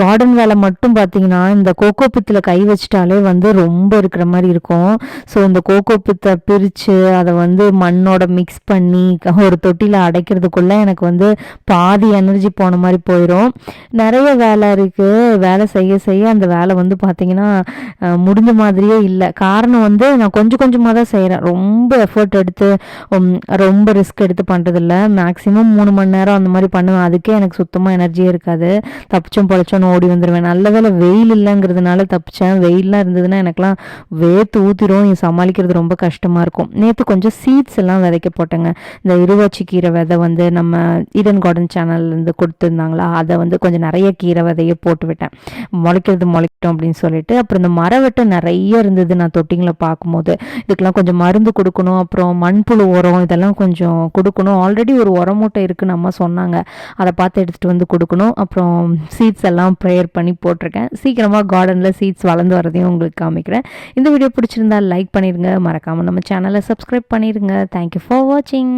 Garden வேலை மட்டும் பார்த்தீங்கன்னா இந்த கோகோ பித்தில் கை வச்சிட்டாலே வந்து ரொம்ப இருக்கிற மாதிரி இருக்கும். ஸோ இந்த கோகோ பித்தை பிரித்து அதை வந்து மண்ணோட மிக்ஸ் பண்ணி ஒரு தொட்டியில் அடைக்கிறதுக்குள்ளே எனக்கு வந்து பாதி எனர்ஜி போன மாதிரி போயிடும் நிறைய வேலை இருக்குது வேலை செய்ய செய்ய அந்த வேலை வந்து பார்த்திங்கன்னா முடிஞ்ச மாதிரியே இல்லை. காரணம் வந்து நான் கொஞ்சம் கொஞ்சமாக தான் செய்கிறேன் ரொம்ப எஃபர்ட் எடுத்து ரொம்ப ரிஸ்க் எடுத்து பண்ணுறதில்ல மேக்ஸிமம் மூணு மணி நேரம் அந்த மாதிரி பண்ணுவேன். அதுக்கே எனக்கு சுத்தமாக எனர்ஜியே இருக்காது. தப்பிச்சோம் பொழைச்சோன்னு ஓடி வந்துடுவேன் நல்ல வேலை வெயில் இல்லைங்கிறதுனால தப்பிச்சேன் வெயில்லாம் இருந்ததுன்னா எனக்குலாம் வேத்து ஊத்திரும். சமாளிக்கிறது ரொம்ப கஷ்டமாக இருக்கும். நேற்று கொஞ்சம் சீட்ஸ் எல்லாம் விதைக்க போட்டேங்க. இந்த இருவாச்சி கீரை விதை வந்து நம்ம ஈடன் கார்டன் சேனல்லேருந்து கொடுத்துருந்தாங்களா? அதை வந்து கொஞ்சம் நிறைய கீரை விதையை போட்டு விட்டேன். முளைக்கிறது முளைக்கட்டும் அப்படின்னு சொல்லிட்டு அப்புறம் இந்த மரவெட்டை நிறைய இருந்தது நான் தொட்டிங்களை பார்க்கும்போது. இதுக்கெல்லாம் கொஞ்சம் மருந்து கொடுக்கணும். அப்புறம் மண்புழு உரம் இதெல்லாம் கொஞ்சம் கொடுக்கணும். ஆல்ரெடி ஒரு உரம் மூட்டை இருக்குன்னு அம்மா சொன்னாங்க. அதை பார்த்து எடுத்துகிட்டு வந்து கொடுக்கணும். அப்புறம் சீட்ஸ் எல்லாம் ப்ரேயர் பண்ணி போட்டிருக்கேன். சீக்கிரமாக கார்டனில் சீட்ஸ் வளர்ந்து வரதையும் உங்களுக்கு காமிக்கிறேன். இந்த வீடியோ பிடிச்சிருந்தா லைக் பண்ணிடுங்க மறக்காமல் நம்ம சேனலை சப்ஸ்கிரைப் பண்ணிடுங்க தேங்க்யூ ஃபார் வாட்சிங்